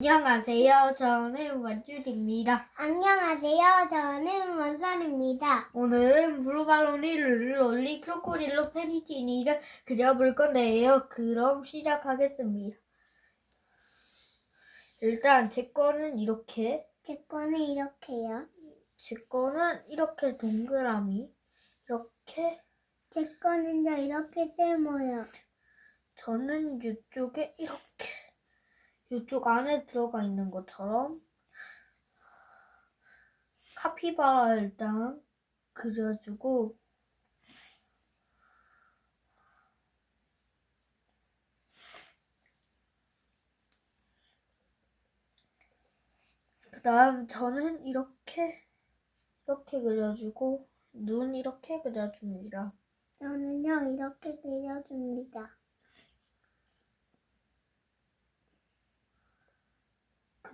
안녕하세요. 저는 원줄입니다. 안녕하세요. 저는 원선입니다. 오늘은 블루발로니 룰롤리 크로코딜로 페니치니를 그려볼 건데요. 그럼 시작하겠습니다. 일단 제 거는 이렇게, 제 거는 이렇게요. 제 거는 이렇게 동그라미, 이렇게, 제 거는요 이렇게 세모요. 저는 이쪽에 이렇게, 이쪽 안에 들어가 있는 것처럼 카피바라 일단 그려주고 그 다음 저는 이렇게 이렇게 그려주고 눈 이렇게 그려줍니다. 저는요 이렇게 그려줍니다.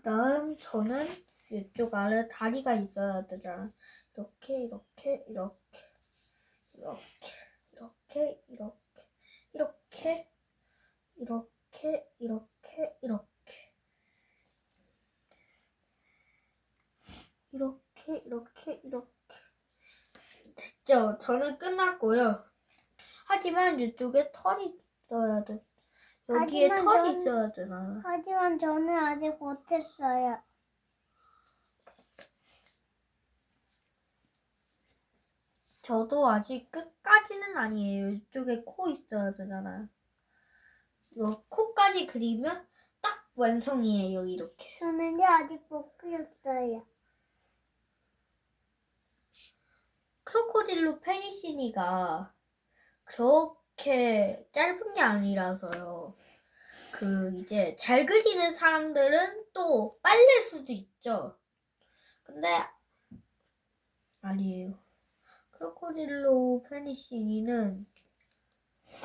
그 다음 저는 이쪽 아래 다리가 있어야 되잖아. 이렇게 이렇게 이렇게 이렇게 이렇게 이렇게 이렇게 이렇게 이렇게 이렇게 이렇게 이렇게 이렇게 됐죠? 저는 끝났고요. 하지만 이쪽에 털이 있어야 돼. 여기에 하지만 털이 있어야 되잖아. 하지만 저는 아직 못했어요. 저도 아직 끝까지는 아니에요. 이쪽에 코 있어야 되잖아요. 이거 코까지 그리면 딱 완성이에요. 이렇게. 저는요 아직 못 그렸어요. 크로코딜로 페니시니가 그렇 게 짧은 게 아니라서요. 그 이제 잘 그리는 사람들은 또 빨릴 수도 있죠. 근데 아니에요. 크로코딜로 페니시니는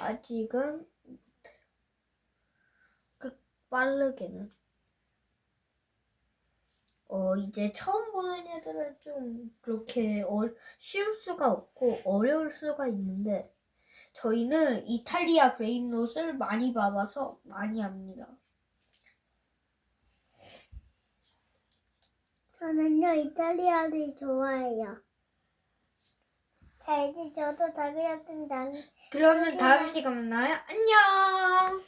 아직은. 그 빠르게는. 어 이제 처음 보는 애들은 좀 그렇게 어, 쉬울 수가 없고 어려울 수가 있는데 저희는 이탈리아 브레인롯을 많이 봐봐서 많이 합니다. 저는요 이탈리아를 좋아해요. 자 이제 저도 다 그렸습니다. 그러면 다음 시간 만나요. 안녕.